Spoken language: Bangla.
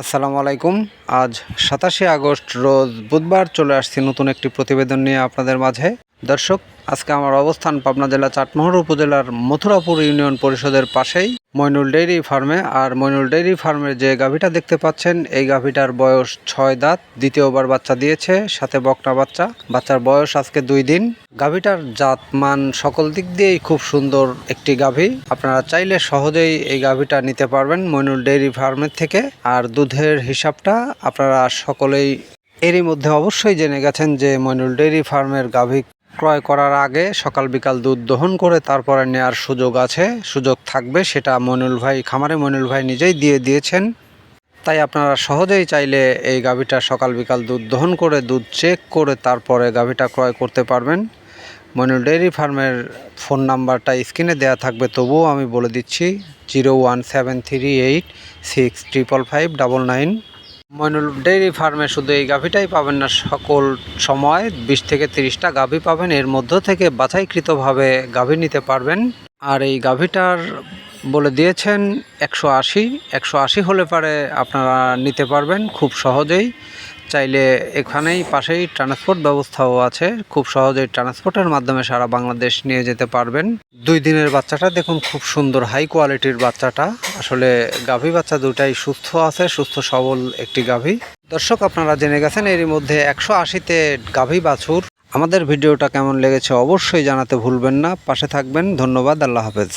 আসসালামু আলাইকুম। আজ সাতাশে আগস্ট, রোজ বুধবার চলে আসছি নতুন একটি প্রতিবেদন নিয়ে আপনাদের মাঝে। দর্শক, আজকে আমার অবস্থান পাবনা জেলা চাটমোহর উপজেলার মথুরাপুর ইউনিয়ন পরিষদের পাশেই। মইনুল ডেইরি ফার্মে। আর মইনুল ডেইরি ফার্মের যে গাভীটা দেখতে পাচ্ছেন, এই গাভীটার বয়স ছয় দাঁত, দ্বিতীয়বার বাচ্চা দিয়েছে, সাথে বকনা বাচ্চা। বাচ্চার বয়স আজকে দুই দিন। গাভীটার জাত মান সকল দিক দিয়েই খুব সুন্দর একটি গাভী। আপনারা চাইলে সহজেই এই গাভীটা নিতে পারবেন মইনুল ডেইরি ফার্মের থেকে। আর দুধের হিসাবটা আপনারা সকলেই এরই মধ্যে অবশ্যই জেনে গেছেন যে মইনুল ডেইরি ফার্মের গাভী ক্রয় করার আগে সকাল বিকাল দুধ দহন করে তারপরে নেওয়ার সুযোগ আছে, সুযোগ থাকবে সেটা মনুল ভাই, খামারে মনুল ভাই নিজেই দিয়ে দিয়েছেন। তাই আপনারা সহজেই চাইলে এই গাভীটা সকাল বিকাল দুধ দহন করে, দুধ চেক করে তারপরে গাভীটা ক্রয় করতে পারবেন। মনুল ডেয়ারি ফার্মের ফোন নাম্বারটা স্ক্রিনে দেওয়া থাকবে, তবুও আমি বলে দিচ্ছি, zero one seven three eight six triple five double nine. Moinul, dairy ফার্মে শুধু এই গাভীটাই পাবেন না, সকল সময় বিশ থেকে তিরিশটা গাভী পাবেন। এর মধ্য থেকে বাছাইকৃতভাবে গাভী নিতে পারবেন। আর এই গাভীটার বলে দিয়েছেন একশো আশি। একশো আশি হলে পারে আপনারা নিতে পারবেন খুব সহজেই। চাইলে এখানেই পাশেই ট্রান্সপোর্ট ব্যবস্থাও আছে। খুব সহজেই ট্রান্সপোর্টের মাধ্যমে সারা বাংলাদেশ নিয়ে যেতে পারবেন। দুই দিনের বাচ্চাটা, দেখুন খুব সুন্দর হাই কোয়ালিটির বাচ্চাটা। আসলে গাভী বাচ্চা দুটাই সুস্থ আছে, সুস্থ সবল একটি গাভী। দর্শক, আপনারা জেনে গেছেন, এরই মধ্যে একশো আশিতে গাভী বাছুর। আমাদের ভিডিওটা কেমন লেগেছে অবশ্যই জানাতে ভুলবেন না। পাশে থাকবেন, ধন্যবাদ, আল্লাহ হাফেজ।